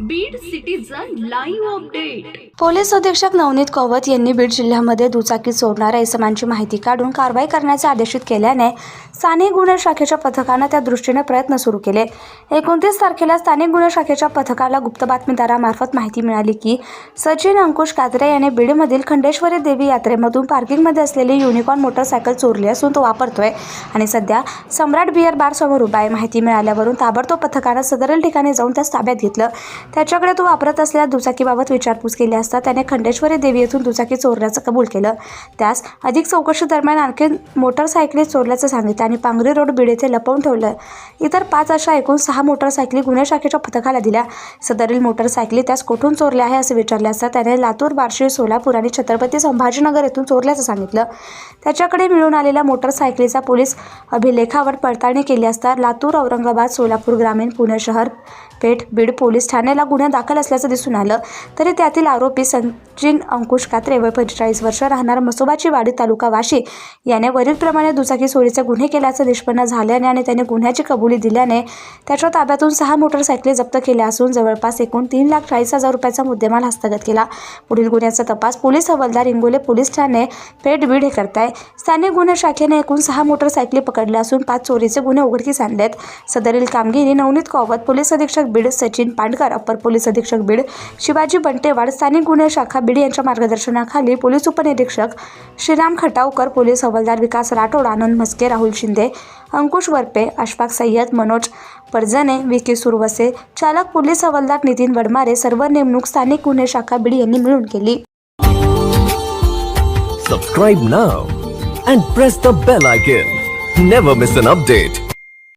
Beed citizen live update police अधीक्षक नवनीत कौवत यांनी बीड जिल्ह्यामध्ये दुचाकी सोडणाऱ्या इसमांची माहिती काढून कारवाई करण्याचे आदेशित केल्याने स्थानिक गुन्हे शाखेच्या पथकानं त्या दृष्टीने प्रयत्न सुरू केले. एकोणतीस तारखेला स्थानिक गुन्हे शाखेच्या पथकाला गुप्त बातमीदारामार्फत माहिती मिळाली की सचिन अंकुश कात्रे याने बीडमधील खंडेश्वरी देवी यात्रेमधून पार्किंगमध्ये असलेली युनिकॉर्न मोटरसायकल चोरली असून तो वापरतोय. आणि सध्या सम्राट बिअर बार समोर उभा आहे. माहिती मिळाल्यावरून ताबडतोब पथकानं सदरील ठिकाणी जाऊन त्यास ताब्यात घेतलं. त्याच्याकडे तो वापरत असलेल्या दुचाकीबाबत विचारपूस केली असता त्याने खंडेश्वरी देवी येथून दुचाकी चोरल्याचं कबूल केलं. त्यास अधिक चौकशी दरम्यान आणखी मोटरसायकली चोरल्याचं सांगितलं आणि पांगरी रोड बीड येथे लपवून ठेवलं. इतर पाच अशा एकूण सहा मोटरसायकली गुन्हे शाखेच्या पथकाला दिल्या. सदरील मोटरसायकली त्यास कुठून चोरल्या आहे असं विचारले असता त्याने लातूर बार्शी सोलापूर आणि छत्रपती संभाजीनगर येथून चोरल्याचं सांगितलं. त्याच्याकडे मिळून आलेल्या मोटरसायकलीचा पोलीस अभिलेखावर पडताळणी केली असता लातूर औरंगाबाद सोलापूर ग्रामीण पुणे शहर पेठ बीड पोलीस ठाण्याला गुन्हा दाखल असल्याचं दिसून आलं. तरी त्यातील आरोपी सचिन अंकुश कात्रे वय पंचेचाळीस वर्ष राहणार मसोबाची वाडी तालुका वाशी. याने वरीलप्रमाणे दुचाकी चोरीचे गुन्हे केल्याचं निष्पन्न झाल्याने आणि त्याने गुन्ह्याची कबुली दिल्याने त्याच्या ताब्यातून सहा मोटरसायकली जप्त केल्या असून जवळपास एकूण तीन लाख चाळीस हजार रुपयाचा मुद्देमाल हस्तगत केला. पुढील गुन्ह्याचा तपास पोलीस हवालदार इंगोले पोलीस ठाणे पेठ बीड हे आहे स्थानिक गुन्हे शाखेने एकूण सहा मोटरसायकली पकडल्या असून पाच चोरीचे गुन्हे उघडकीस आणलेत. सदरील कामगिरी नवनीत कौवत पोलीस अधीक्षक बीड सचिन पांडकर अप्पर पोलीस अधीक्षक बीड शिवाजी बंटेवाड स्थानिक गुन्हे शाखा बीड यांच्या मार्गदर्शनाखाली पोलीस उपनिरीक्षक श्रीराम खटावकर पोलीस हवालदार विकास राठोड आनंद म्हस्के राहुल शिंदे अंकुश वरपे अशफाक सय्यद मनोज परजने विकी सुरवसे चालक पोलीस हवालदार नितीन वडमारे सर्व नेमणूक स्थानिक गुन्हे शाखा बीड यांनी मिळून केली. Subscribe now and press the bell icon never miss an update